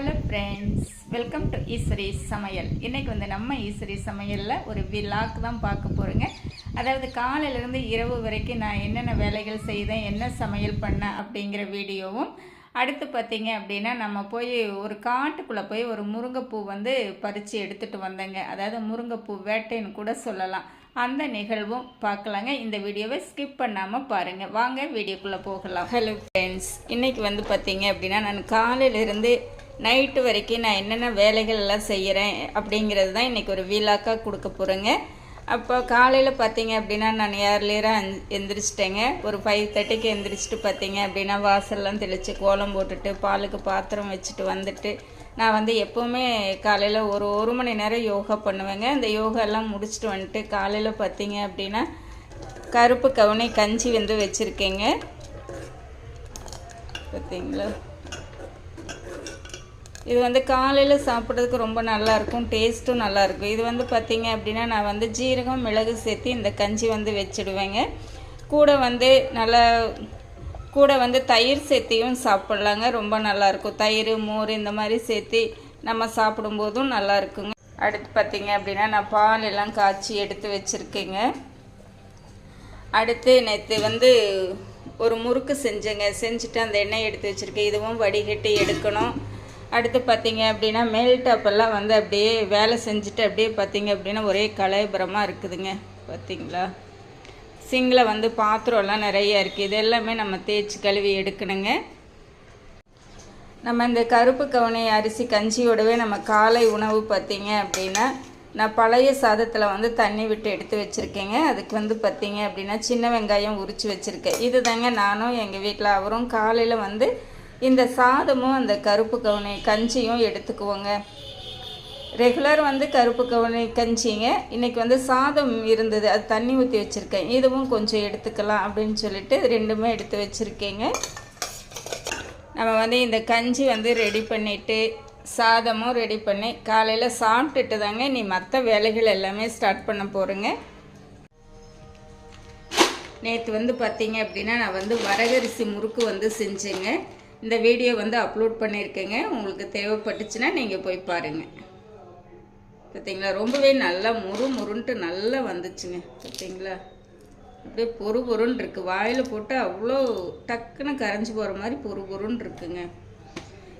Hello friends welcome to Eswari சமையல் இன்றைக்கி வந்து நம்ம ஈஸ்வரி சமையலில் ஒரு விலாக் தான் பார்க்க போகிறோங்க அதாவது காலையிலேருந்து இரவு வரைக்கும் நான் என்னென்ன வேலைகள் செய்தேன் என்ன சமையல் பண்ணேன் அப்படிங்கிற வீடியோவும் அடுத்து பார்த்தீங்க அப்படின்னா நம்ம போய் ஒரு காட்டுக்குள்ளே போய் ஒரு முருங்கைப்பூ வந்து பறித்து எடுத்துகிட்டு வந்தேங்க. அதாவது முருங்கைப்பூ வேட்டைன்னு கூட சொல்லலாம். அந்த நிகழ்வும் பார்க்கலாங்க. இந்த வீடியோவை ஸ்கிப் பண்ணாமல் பாருங்கள் வாங்க வீடியோக்குள்ளே போகலாம். ஹலோ ஃப்ரெண்ட்ஸ் இன்றைக்கி வந்து பார்த்தீங்க அப்படின்னா நான் காலையிலேருந்து நைட்டு வரைக்கும் நான் என்னென்ன வேலைகள் எல்லாம் செய்கிறேன் அப்படிங்கிறது தான் இன்றைக்கி ஒரு வீலாக்காக கொடுக்க போகிறேங்க அப்போ காலையில் பார்த்தீங்க அப்படின்னா நான் ஏர்லியராக எந்திரிச்சிட்டேங்க. ஒரு ஃபைவ் தேர்ட்டிக்கு எந்திரிச்சிட்டு பார்த்தீங்க அப்படின்னா வாசல்லாம் தெளித்து கோலம் போட்டுட்டு பாலுக்கு பாத்திரம் வச்சுட்டு வந்துட்டு நான் வந்து எப்போவுமே காலையில் ஒரு ஒரு மணி நேரம் யோகா பண்ணுவேங்க. இந்த யோகா எல்லாம் முடிச்சுட்டு வந்துட்டு காலையில் பார்த்தீங்க அப்படின்னா கருப்பு கவுனி கஞ்சி வந்து வச்சுருக்கேங்க. பார்த்தீங்களா? இது வந்து காலையில் சாப்பிட்றதுக்கு ரொம்ப நல்லாயிருக்கும் டேஸ்ட்டும் நல்லாயிருக்கும். இது வந்து பார்த்திங்க அப்படின்னா நான் வந்து ஜீரகம் மிளகு சேர்த்து இந்த கஞ்சி வந்து வச்சுடுவேங்க. கூட வந்து நல்லா கூட வந்து தயிர் சேர்த்தியும் சாப்பிட்லாங்க ரொம்ப நல்லாயிருக்கும். தயிர் மோர் இந்த மாதிரி சேர்த்து நம்ம சாப்பிடும்போதும் நல்லா இருக்குங்க அடுத்து பார்த்திங்க அப்படின்னா நான் பால் எல்லாம் காய்ச்சி எடுத்து வச்சுருக்கேங்க. அடுத்து நேற்று வந்து ஒரு முறுக்கு செஞ்சேங்க. செஞ்சுட்டு அந்த எண்ணெய் எடுத்து வச்சுருக்கேன். இதுவும் வடிகட்டி எடுக்கணும். அடுத்து பார்த்தீங்க அப்படின்னா மேல் டாப்பெல்லாம் வந்து அப்படியே வேலை செஞ்சுட்டு அப்படியே பார்த்தீங்க அப்படின்னா ஒரே கலைபுரமாக இருக்குதுங்க. பார்த்தீங்களா சிங்கில் வந்து பாத்திரம்லாம் நிறைய இருக்குது இது எல்லாமே நம்ம தேய்ச்சி கழுவி எடுக்கணுங்க. நம்ம இந்த கருப்பு கவனை அரிசி கஞ்சியோடவே நம்ம காலை உணவு பார்த்தீங்க அப்படின்னா நான் பழைய சாதத்தில் வந்து தண்ணி விட்டு எடுத்து வச்சுருக்கேங்க. அதுக்கு வந்து பார்த்தீங்க அப்படின்னா சின்ன வெங்காயம் உரித்து வச்சுருக்கேன். இது தாங்க நானும் எங்கள் வீட்டில் அவரும் காலையில் வந்து இந்த சாதமும் அந்த கருப்பு கவுனி கஞ்சியும் எடுத்துக்குவோங்க. ரெகுலர் வந்து கருப்பு கவுனி கஞ்சிங்க. இன்றைக்கி வந்து சாதம் இருந்தது. அது தண்ணி ஊற்றி வச்சுருக்கேன். இதுவும் கொஞ்சம் எடுத்துக்கலாம் அப்படின்னு சொல்லிட்டு ரெண்டுமே எடுத்து வச்சுருக்கேங்க. நம்ம வந்து இந்த கஞ்சி வந்து ரெடி பண்ணிவிட்டு சாதமும் ரெடி பண்ணி காலையில் சாப்பிட்டுட்டு தாங்க நீ மற்ற வேலைகள் எல்லாமே ஸ்டார்ட் பண்ண போகிறேங்க நேற்று வந்து பார்த்தீங்க அப்படின்னா நான் வந்து வரகரிசி முறுக்கு வந்து செஞ்சேங்க. இந்த வீடியோ வந்து அப்லோட் பண்ணியிருக்கேங்க உங்களுக்கு தேவைப்பட்டுச்சுன்னா நீங்கள் போய் பாருங்கள் பார்த்தீங்களா ரொம்பவே நல்லா முறு முருன்ட்டு நல்லா வந்துச்சுங்க. பார்த்தீங்களா அப்படியே பொறு பொருன்னு இருக்குது வாயில் போட்டு அவ்வளோ டக்குன்னு கரைஞ்சி போகிற மாதிரி பொறு பொருன்னு இருக்குங்க.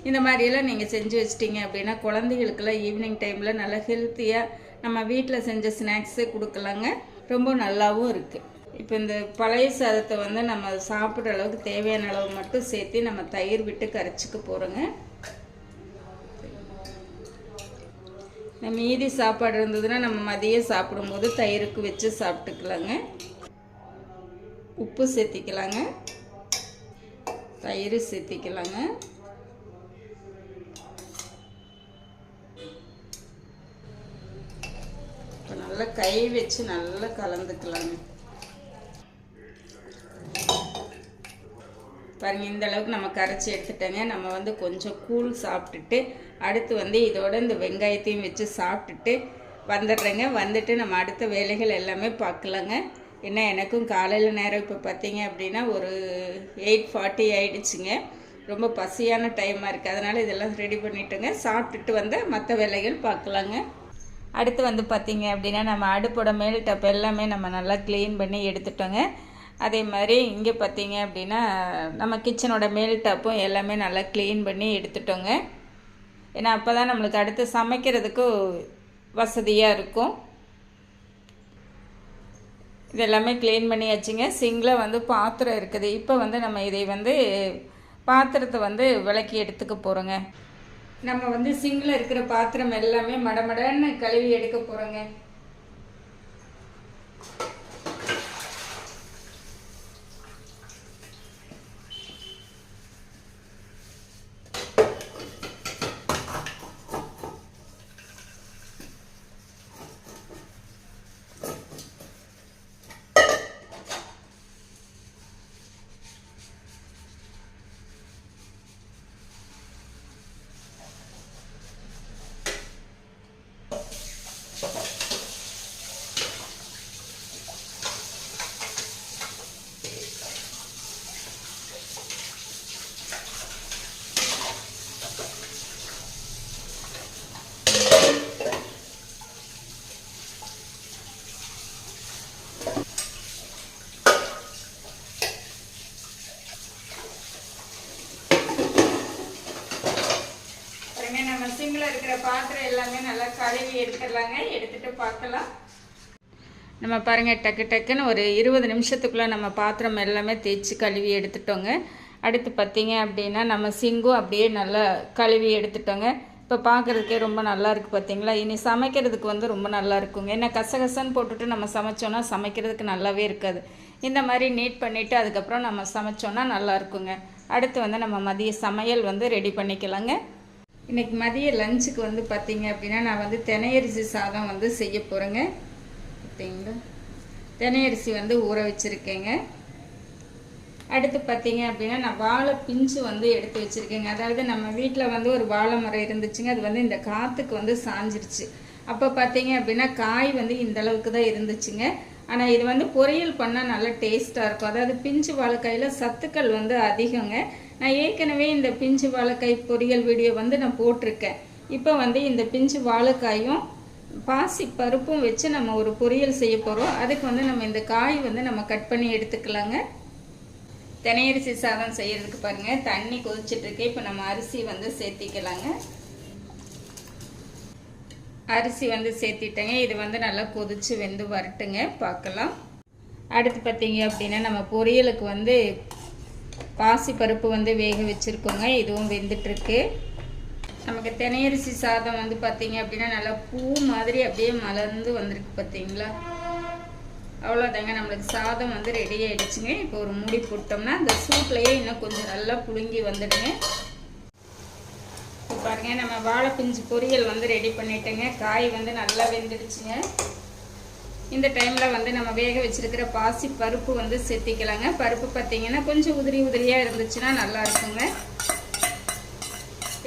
இந்த மாதிரியெல்லாம் நீங்கள் செஞ்சு வச்சிட்டிங்க அப்படின்னா குழந்தைகளுக்கெல்லாம் ஈவினிங் டைமில் நல்லா ஹெல்த்தியாக நம்ம வீட்டில் செஞ்ச ஸ்நாக்ஸே கொடுக்கலாங்க. ரொம்ப நல்லாவும் இருக்குது இப்போ இந்த பழைய சாதத்தை வந்து நம்ம சாப்பிட்ற அளவுக்கு தேவையான அளவு மட்டும் சேர்த்து நம்ம தயிர் விட்டு கரைச்சிக்க போகிறோங்க நம்ம மீதி சாப்பாடு இருந்ததுன்னா நம்ம மதியம் சாப்பிடும்போது தயிருக்கு வச்சு சாப்பிட்டுக்கலாங்க. உப்பு சேர்த்திக்கலாங்க. தயிர் சேர்த்திக்கலாங்க. இப்போ நல்லா கை வச்சு நல்லா கலந்துக்கலாங்க. பாருங்க இந்த அளவுக்கு நம்ம கரைச்சி எடுத்துட்டோங்க. நம்ம வந்து கொஞ்சம் கூழ் சாப்பிட்டுட்டு அடுத்து வந்து இதோட இந்த வெங்காயத்தையும் வச்சு சாப்பிட்டுட்டு வந்துடுறேங்க. வந்துட்டு நம்ம அடுத்த வேலைகள் எல்லாமே பார்க்கலாங்க. ஏன்னா எனக்கும் காலையில் நேரம் இப்போ பார்த்தீங்க அப்படின்னா ஒரு எயிட் ஃபார்ட்டி ஆயிடுச்சுங்க. ரொம்ப பசியான டைமாக இருக்குது அதனால் இதெல்லாம் ரெடி பண்ணிட்டோங்க. சாப்பிட்டுட்டு வந்து மற்ற வேலைகள் பார்க்கலாங்க. அடுத்து வந்து பார்த்தீங்க அப்படின்னா நம்ம அடுப்போட மேல் டப் எல்லாமே நம்ம நல்லா க்ளீன் பண்ணி எடுத்துட்டோங்க. அதே மாதிரி இங்கே பார்த்தீங்க அப்படின்னா நம்ம கிச்சனோட மேல் டப்பும் எல்லாமே நல்லா க்ளீன் பண்ணி எடுத்துட்டோங்க. ஏன்னா அப்போ தான் நம்மளுக்கு அடுத்து சமைக்கிறதுக்கு வசதியாக இருக்கும். இதெல்லாமே க்ளீன் பண்ணியாச்சுங்க. சிங்கில் வந்து பாத்திரம் இருக்குது. இப்போ வந்து நம்ம இதை வந்து பாத்திரத்தை வந்து விளக்கி எடுத்துக்க போகிறோங்க நம்ம வந்து சிங்கில் இருக்கிற பாத்திரம் எல்லாமே மடமடன்னு கழுவி எடுக்க போகிறோங்க எடுத்துடலாங்க எடுத்துகிட்டு பார்க்கலாம். நம்ம பாருங்கள் டக்கு டக்குன்னு ஒரு இருபது நிமிஷத்துக்குள்ளே நம்ம பாத்திரம் எல்லாமே தேய்ச்சி கழுவி எடுத்துட்டோங்க. அடுத்து பார்த்தீங்க அப்படின்னா நம்ம சிங்கும் அப்படியே நல்லா கழுவி எடுத்துட்டோங்க. இப்போ பார்க்குறதுக்கே ரொம்ப நல்லா இருக்குது பார்த்தீங்களா இனி சமைக்கிறதுக்கு வந்து ரொம்ப நல்லா இருக்குங்க. ஏன்னா கசகசன்னு போட்டுட்டு நம்ம சமைச்சோன்னா சமைக்கிறதுக்கு நல்லாவே இருக்காது. இந்த மாதிரி நீட் பண்ணிவிட்டு அதுக்கப்புறம் நம்ம சமைச்சோன்னா நல்லா இருக்குங்க. அடுத்து வந்து நம்ம மதிய சமையல் வந்து ரெடி பண்ணிக்கலாங்க. இன்றைக்கி மதிய லஞ்சுக்கு வந்து பார்த்தீங்க அப்படின்னா நான் வந்து தெனையரிசி சாதம் வந்து செய்ய போகிறேங்க பார்த்தீங்களா தெனையரிசி வந்து ஊற வச்சுருக்கேங்க. அடுத்து பார்த்தீங்க அப்படின்னா நான் வாழை பிஞ்சு வந்து எடுத்து வச்சுருக்கேங்க. அதாவது நம்ம வீட்டில் வந்து ஒரு வாழை மரம் இருந்துச்சுங்க. அது வந்து இந்த காற்றுக்கு வந்து சாஞ்சிருச்சு. அப்போ பார்த்தீங்க அப்படின்னா காய் வந்து இந்த அளவுக்கு தான் இருந்துச்சுங்க. ஆனால் இது வந்து பொரியல் பண்ணால் நல்லா டேஸ்ட்டாக இருக்கும். அதாவது பிஞ்சு வாழைக்காயில் சத்துக்கள் வந்து அதிகங்க. நான் ஏற்கனவே இந்த பிஞ்சு வாழைக்காய் பொரியல் வீடியோ வந்து நான் போட்டிருக்கேன். இப்போ வந்து இந்த பிஞ்சு வாழைக்காயும் பாசி பருப்பும் வச்சு நம்ம ஒரு பொரியல் செய்ய போகிறோம் அதுக்கு வந்து நம்ம இந்த காய் வந்து நம்ம கட் பண்ணி எடுத்துக்கலாங்க. தினையரிசி சாதம் செய்கிறதுக்கு பாருங்கள் தண்ணி கொதிச்சுட்டு இப்போ நம்ம அரிசி வந்து சேர்த்திக்கலாங்க. அரிசி வந்து சேர்த்திட்டேங்க. இது வந்து நல்லா கொதிச்சு வெந்து வரட்டுங்க. பார்க்கலாம். அடுத்து பார்த்தீங்க அப்படின்னா நம்ம பொரியலுக்கு வந்து பாசி பருப்பு வந்து வேக வச்சுருக்கோங்க. இதுவும் வெந்துட்டுருக்கு. நமக்கு தினையரிசி சாதம் வந்து பார்த்தீங்க அப்படின்னா நல்லா பூ மாதிரி அப்படியே மலர்ந்து வந்திருக்கு பார்த்தீங்களா? அவ்வளோதாங்க. நம்மளுக்கு சாதம் வந்து ரெடி ஆகிடுச்சுங்க இப்போ ஒரு மூடி போட்டோம்னா அந்த சூட்லேயே இன்னும் கொஞ்சம் நல்லா புழுங்கி வந்துடுங்க. பாருங்க நம்ம வாழைப்பிஞ்சு பொரியல் வந்து ரெடி பண்ணிட்டேங்க. காய் வந்து நல்லா வெந்துடுச்சுங்க. இந்த டைமில் வந்து நம்ம வேக வச்சுருக்கிற பாசி பருப்பு வந்து சேர்த்திக்கலாங்க பருப்பு பார்த்தீங்கன்னா கொஞ்சம் உதிரி உதிரியாக இருந்துச்சுன்னா நல்லா இருக்குங்க.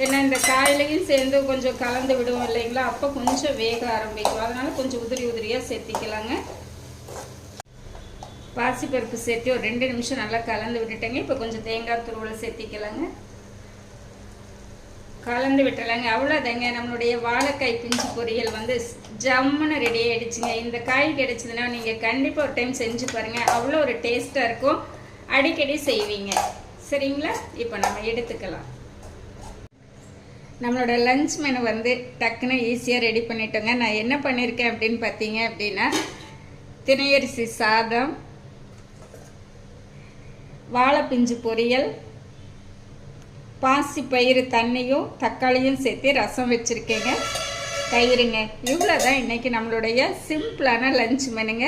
ஏன்னா இந்த காயிலையும் சேர்ந்து கொஞ்சம் கலந்து விடுவோம் இல்லைங்களா? அப்போ கொஞ்சம் வேக ஆரம்பிக்கும். அதனால் கொஞ்சம் உதிரி உதிரியாக சேர்த்திக்கலாங்க பாசிப்பருப்பு சேர்த்து ஒரு ரெண்டு நிமிஷம் நல்லா கலந்து விட்டுட்டேங்க. இப்போ கொஞ்சம் தேங்காய் துருவலை சேர்த்திக்கலாங்க கலந்து விட்டுறலாங்க. அவ்வளோதாங்க நம்மளுடைய வாழைக்காய் பிஞ்சு பொரியல் வந்து ஜம்முன்னு ரெடி ஆகிடுச்சுங்க இந்த காய் கிடைச்சதுன்னா நீங்கள் கண்டிப்பாக ஒரு டைம் செஞ்சு பாருங்கள் அவ்வளோ ஒரு டேஸ்ட்டாக இருக்கும். அடிக்கடி செய்வீங்க. சரிங்களா? இப்போ நம்ம எடுத்துக்கலாம். நம்மளோட லஞ்ச் மெனு வந்து டக்குன்னு ஈஸியாக ரெடி பண்ணிட்டோங்க. நான் என்ன பண்ணியிருக்கேன் அப்படின்னு பார்த்தீங்க அப்படின்னா திணையரிசி சாதம் வாழைப்பிஞ்சு பொரியல் பாசி பயிறு தண்ணியும் தக்காளியும் சேர்த்து ரசம் வச்சுருக்கேங்க. தயிருங்க. இவ்வளோ தான் இன்றைக்கி நம்மளுடைய சிம்பிளான லஞ்ச் மெனுங்க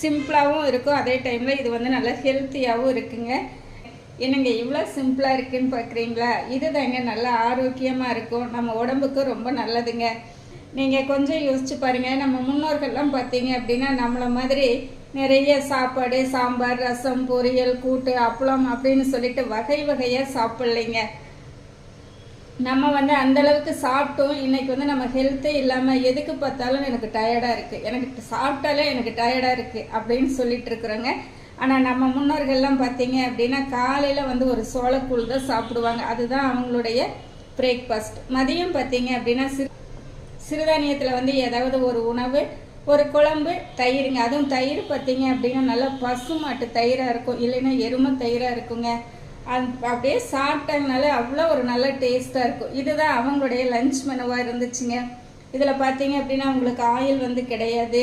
சிம்பிளாகவும் இருக்கும். அதே டைமில் இது வந்து நல்லா ஹெல்த்தியாகவும் இருக்குங்க. என்னங்க இவ்வளோ சிம்பிளாக இருக்குதுன்னு பார்க்குறீங்களா இது தாங்க நல்லா ஆரோக்கியமாக இருக்கும். நம்ம உடம்புக்கு ரொம்ப நல்லதுங்க. நீங்கள் கொஞ்சம் யோசிச்சு பாருங்கள் நம்ம முன்னோர்கள்லாம் பார்த்தீங்க அப்படின்னா நம்மளை மாதிரி நிறைய சாப்பாடு சாம்பார் ரசம் பொரியல் கூட்டு அப்பளம் அப்படின்னு சொல்லிட்டு வகை வகையாக சாப்பிட்லைங்க. நம்ம வந்து அந்த அளவுக்கு சாப்பிட்டோம். இன்னைக்கு வந்து நம்ம ஹெல்த்தே இல்லாமல் எதுக்கு பார்த்தாலும் எனக்கு டயர்டாக இருக்குது எனக்கு சாப்பிட்டாலே எனக்கு டயர்டாக இருக்குது அப்படின்னு சொல்லிட்டு இருக்கிறோங்க. ஆனால் நம்ம முன்னோர்கள்லாம் பார்த்தீங்க அப்படின்னா காலையில் வந்து ஒரு சோளக்கூழ் தான் சாப்பிடுவாங்க. அதுதான் அவங்களுடைய பிரேக்ஃபாஸ்ட் மதியம் பார்த்தீங்க அப்படின்னா சிறு சிறுதானியத்தில் வந்து ஏதாவது ஒரு உணவு ஒரு குழம்பு தயிருங்க. அதுவும் தயிர் பார்த்தீங்க அப்படின்னா நல்லா பசு மாட்டு தயிராக இருக்கும். இல்லைன்னா எருமை தயிராக இருக்குங்க. அந் அப்படியே சாப்பிட்டாங்கனால அவ்வளோ ஒரு நல்ல டேஸ்ட்டாக இருக்கும். இதுதான் அவங்களுடைய லஞ்ச் மெனுவாக இருந்துச்சுங்க. இதில் பார்த்தீங்க அப்படின்னா அவங்களுக்கு ஆயில் வந்து கிடையாது.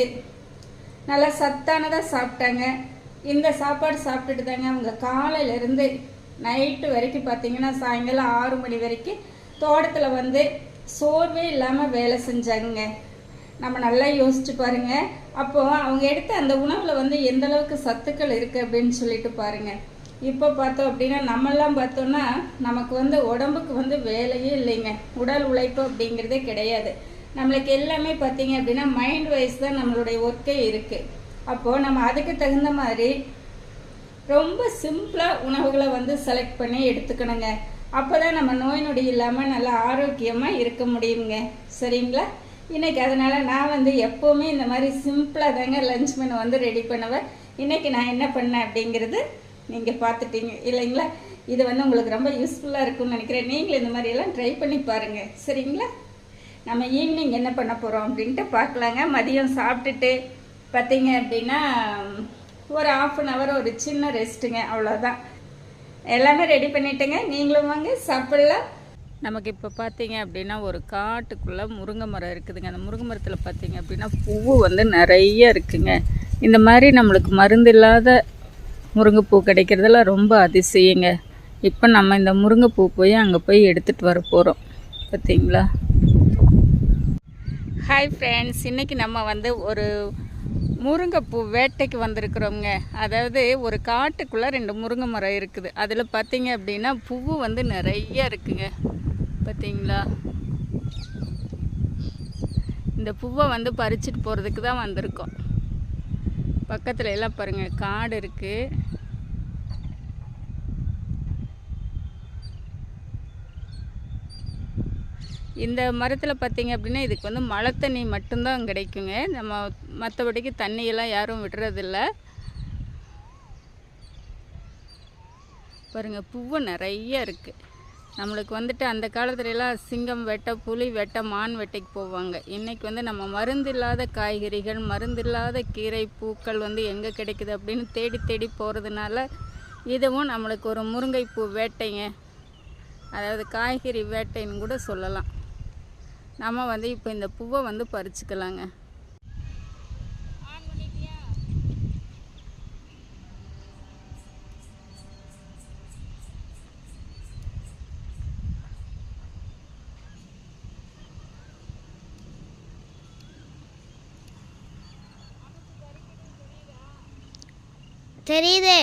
நல்லா சத்தானதாக சாப்பிட்டாங்க. இந்த சாப்பாடு சாப்பிட்டுட்டு தாங்க அவங்க காலையிலேருந்து நைட்டு வரைக்கும் பார்த்தீங்கன்னா சாயங்காலம் ஆறு மணி வரைக்கும் தோட்டத்தில் வந்து சோர்வே இல்லாமல் வேலை செஞ்சாங்க நம்ம நல்லா யோசிச்சு பாருங்க. அப்போ அவங்க எடுத்த அந்த உணவில் வந்து எந்த அளவுக்கு சத்துக்கள் இருக்குது அப்படின்னு சொல்லிட்டு பாருங்க. இப்போ பார்த்தோம் அப்படின்னா நம்மெல்லாம் பார்த்தோம்னா நமக்கு வந்து உடம்புக்கு வந்து வேலையே இல்லைங்க. உடல் உழைப்பு அப்படிங்கிறதே கிடையாது. நம்மளுக்கு எல்லாமே பார்த்தீங்க அப்படின்னா மைண்ட் வைஸ் தான் நம்மளுடைய ஒர்க்கே இருக்குது அப்போது நம்ம அதுக்கு தகுந்த மாதிரி ரொம்ப சிம்பிளாக உணவுகளை வந்து செலக்ட் பண்ணி எடுத்துக்கணுங்க. அப்போ தான் நம்ம நோய் நொடி இல்லாமல் நல்லா ஆரோக்கியமாக இருக்க முடியுங்க. சரிங்களா? இன்றைக்கி அதனால் நான் வந்து எப்போவுமே இந்த மாதிரி சிம்பிளாக தாங்க லஞ்ச் மெனு வந்து ரெடி பண்ணுவேன். இன்றைக்கி நான் என்ன பண்ணேன் அப்படிங்கிறது நீங்கள் பார்த்துட்டீங்க இல்லைங்களா? இது வந்து உங்களுக்கு ரொம்ப யூஸ்ஃபுல்லாக இருக்கும்னு நினைக்கிறேன். நீங்களும் இந்த மாதிரியெல்லாம் ட்ரை பண்ணி பாருங்கள் சரிங்களா? நம்ம ஈவினிங் என்ன பண்ண போகிறோம் அப்படின்ட்டு பார்க்கலாங்க. மதியம் சாப்பிட்டுட்டு பார்த்தீங்க அப்படின்னா ஒரு ஆஃப் அன் ஹவர் ஒரு சின்ன ரெஸ்ட்டுங்க அவ்வளோதான் எல்லாமே ரெடி பண்ணிட்டேங்க. நீங்களும் வாங்க சாப்பிட்லாம். நமக்கு இப்போ பார்த்தீங்க அப்படின்னா ஒரு காட்டுக்குள்ளே முருங்கை மரம் இருக்குதுங்க. அந்த முருங்கை மரத்தில் பார்த்தீங்க அப்படின்னா பூவு வந்து நிறைய இருக்குங்க. இந்த மாதிரி நம்மளுக்கு மருந்து இல்லாத முருங்கைப்பூ கிடைக்கிறதெல்லாம் ரொம்ப அதிசயங்க. இப்போ நம்ம இந்த முருங்கைப்பூ போய் அங்கே போய் எடுத்துகிட்டு வர போகிறோம் பார்த்தீங்களா ஹாய் ஃப்ரெண்ட்ஸ் இன்றைக்கி நம்ம வந்து ஒரு முருங்கைப்பூ வேட்டைக்கு வந்திருக்கிறோங்க அதாவது ஒரு காட்டுக்குள்ளே ரெண்டு முருங்கை மரம் இருக்குது. அதில் பார்த்தீங்க அப்படின்னா பூவு வந்து நிறைய இருக்குங்க. பார்த்தீங்களா? இந்த பூவை வந்து பறிச்சுட்டு போகிறதுக்கு தான் வந்திருக்கோம். பக்கத்தில் எல்லாம் பாருங்கள் காடு இருக்குது இந்த மரத்தில் பார்த்திங்க அப்படின்னா இதுக்கு வந்து மழை தண்ணி மட்டும்தான் கிடைக்குங்க. நம்ம மற்றபடிக்கு தண்ணியெல்லாம் யாரும் விடுறதில்ல. பாருங்க பூவு நிறைய இருக்குது நம்மளுக்கு வந்துட்டு அந்த காலத்துலலாம் சிங்கம் வெட்ட புலி வெட்ட மான் வெட்டைக்கு போவாங்க. இன்றைக்கி வந்து நம்ம மருந்து இல்லாத காய்கறிகள் மருந்து இல்லாத கீரை பூக்கள் வந்து எங்கே கிடைக்குது அப்படின்னு தேடி தேடி போகிறதுனால இதுவும் நம்மளுக்கு ஒரு முருங்கைப்பூ வேட்டைங்க. அதாவது காய்கறி வேட்டைன்னு கூட சொல்லலாம். நம்ம வந்து இப்போ இந்த பூவை வந்து பறிச்சுக்கலாங்க. தெரியுது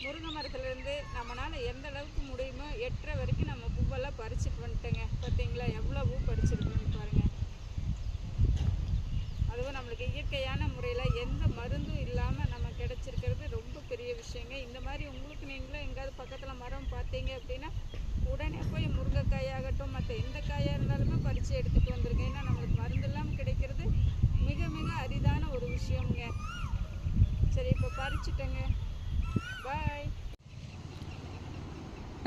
முருங்கை மரத்துலேருந்து நம்மளால் எந்த அளவுக்கு முடியுமோ எட்டரை வரைக்கும் நம்ம பூவெல்லாம் பறிச்சுட்டு வந்துட்டோங்க பார்த்தீங்களா எவ்வளோ பூ பறிச்சிருக்கோன்னு பாருங்கள் அதுவும் நம்மளுக்கு இயற்கையான முறையில் எந்த மருந்தும் இல்லாமல் நம்ம கிடச்சிருக்கிறது ரொம்ப பெரிய விஷயங்க இந்த மாதிரி உங்களுக்கு நீங்களும் எங்கேயாவது பக்கத்தில் மரம் பார்த்தீங்க அப்படின்னா உடனே போய் முருங்கைக்காயாகட்டும் மற்ற எந்த காயாக இருந்தாலுமே பறித்து எடுத்துகிட்டு வந்துருங்க. ஏன்னா நம்மளுக்கு மருந்து இல்லாமல் கிடைக்கிறது மிக மிக அரிதான ஒரு விஷயம்ங்க. சரி இப்போ பறிச்சுட்டேங்க. பாய்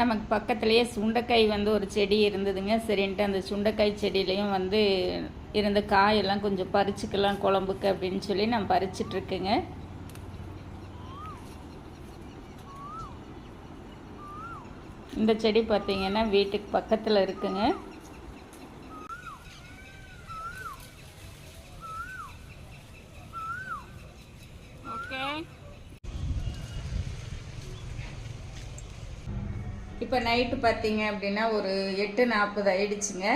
நமக்கு பக்கத்துலேயே சுண்டைக்காய் வந்து ஒரு செடி இருந்ததுங்க. சரின்ட்டு அந்த சுண்டைக்காய் செடியிலையும் வந்து இருந்த காயெல்லாம் கொஞ்சம் பறிச்சுக்கலாம் குழம்புக்கு அப்படின்னு சொல்லி நான் பறிச்சிட்ருக்கேங்க இந்த செடி பார்த்தீங்கன்னா வீட்டுக்கு பக்கத்தில் இருக்குங்க. ஓகே. இப்போ நைட்டு பார்த்தீங்க அப்படின்னா ஒரு எட்டு நாற்பது ஆயிடுச்சுங்க.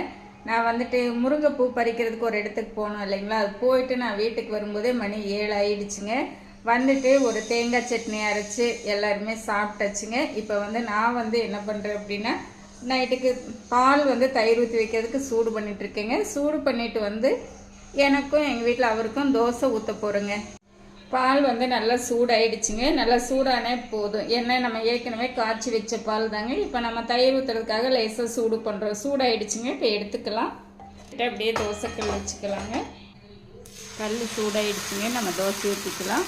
நான் வந்துட்டு முருங்கைப்பூ பறிக்கிறதுக்கு ஒரு இடத்துக்கு போகணும் இல்லைங்களா? அது போயிட்டு நான் வீட்டுக்கு வரும்போதே மணி ஏழு ஆயிடுச்சுங்க. வந்துட்டு ஒரு தேங்காய் சட்னி அரைச்சி எல்லாருமே சாப்பிட்டாச்சுங்க. இப்போ வந்து நான் வந்து என்ன பண்ணுறேன் அப்படின்னா நைட்டுக்கு பால் வந்து தயிர் ஊற்றி வைக்கிறதுக்கு சூடு பண்ணிட்டு இருக்கேங்க. சூடு பண்ணிட்டு வந்து எனக்கும் எங்கள் வீட்டில் அவருக்கும் தோசை ஊற்ற போகிறோங்க பால் வந்து நல்லா சூடாயிடுச்சுங்க. நல்லா சூடானே போதும். ஏன்னா நம்ம ஏற்கனவே காய்ச்சி வச்ச பால் தாங்க. இப்போ நம்ம தயிர் ஊற்றுறதுக்காக லேசாக சூடு பண்ணுறோம் சூடாயிடுச்சுங்க. இப்போ எடுத்துக்கலாம். கிட்ட அப்படியே தோசைக்கல் வச்சுக்கலாங்க. கல் சூடாயிடுச்சுங்க. நம்ம தோசை ஊற்றிக்கலாம்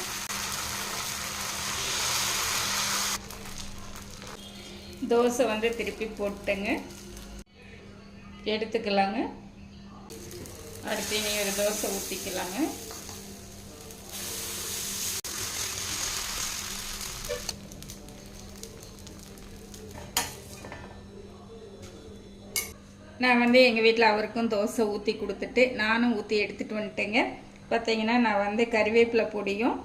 தோசை வந்து திருப்பி போட்டுங்க. எடுத்துக்கலாங்க. அடுத்து இனி ஒரு தோசை ஊற்றிக்கலாங்க நான் வந்து எங்கள் வீட்டில் அவருக்கும் தோசை ஊற்றி கொடுத்துட்டு நானும் ஊற்றி எடுத்துகிட்டு வந்துட்டேங்க. பார்த்தீங்கன்னா நான் வந்து கறிவேப்பிலை பொடியும்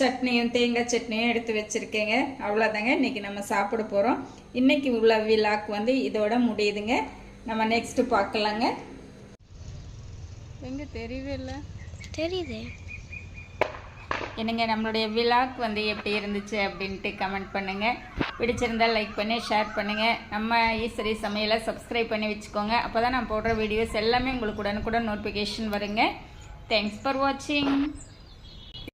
சட்னியும் தேங்காய் சட்னியும் எடுத்து வச்சுருக்கேங்க. அவ்வளோதாங்க இன்றைக்கி நம்ம சாப்பிட போகிறோம் இன்றைக்கி உள்ள விழாக்கு வந்து இதோட முடியுதுங்க. நம்ம நெக்ஸ்ட்டு பார்க்கலாங்க. எங்கே தெரியவே இல்லை? தெரியுது. என்னங்க நம்மளுடைய விழாக் வந்து எப்படி இருந்துச்சு அப்படின்ட்டு கமெண்ட் பண்ணுங்கள் பிடிச்சிருந்தால் லைக் பண்ணி ஷேர் பண்ணுங்கள் நம்ம ஈஸ்வரி சமையலை சப்ஸ்கிரைப் பண்ணி வச்சுக்கோங்க. அப்போ தான் நான் போடுற வீடியோஸ் எல்லாமே உங்களுக்கு உடனுக்குடன் நோட்டிஃபிகேஷன் வருங்க. தேங்க்ஸ் ஃபார் வாட்சிங்